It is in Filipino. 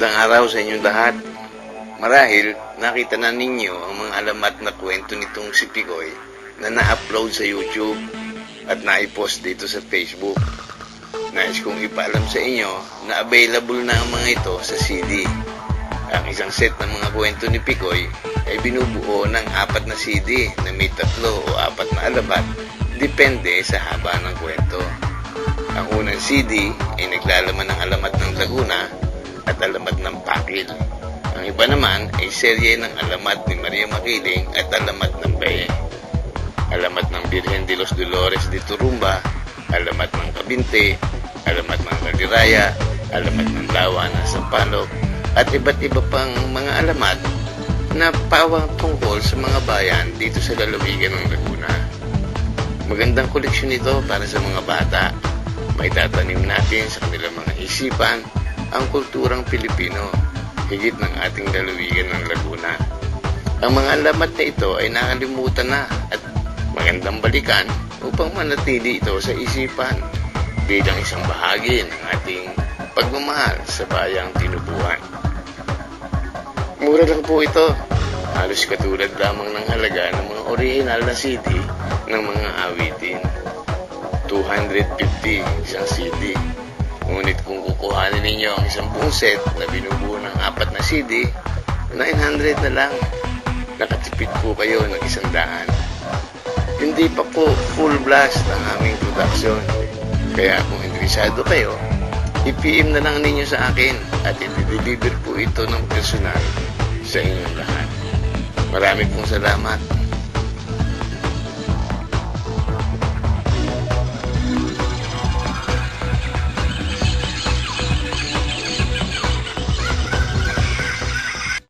Magandang araw sa inyong lahat. Marahil, nakita na ninyo ang mga alamat na kwento nitong si Picoy na na-upload sa YouTube at na-post dito sa Facebook. Nais kong ipaalam sa inyo na available na ang mga ito sa CD. Ang isang set ng mga kwento ni Picoy ay binubuo ng apat na CD na may tatlo o apat na alamat depende sa haba ng kwento. Ang unang CD ay naglalaman ng alamat ng Laguna at alamat ng Pakil. Ang iba naman ay serye ng alamat ni Maria Makiling at alamat ng Baye. Alamat ng Birhen de los Dolores de Turumba, alamat ng Kabinte, alamat ng Kaliraya, alamat ng Lawa ng Sampalok, at iba't iba pang mga alamat na pawang tungkol sa mga bayan dito sa lalawigan ng Laguna. Magandang koleksyon ito para sa mga bata. May tatanim natin sa kanilang mga isipan ang kulturang Pilipino, higit ng ating lalawigan ng Laguna. Ang mga alamat na ito ay nakalimutan na at magandang balikan upang manatili ito sa isipan bilang isang bahagi ng ating pagmamahal sa bayang tinubuhan. Mura lang po ito. Halos katulad lamang ng halaga ng mga original na CD ng mga awitin. 250 isang CD. Ngunit kung kukuhanin ninyo ang isang buong set na binubuo ng apat na CD, 900 na lang. Nakatipid po kayo ng isang daan. Hindi pa po full blast ang aming production. Kaya kung interesado kayo, i-PM na lang ninyo sa akin at i-deliver po ito ng personal sa inyong lahat. Marami pong salamat.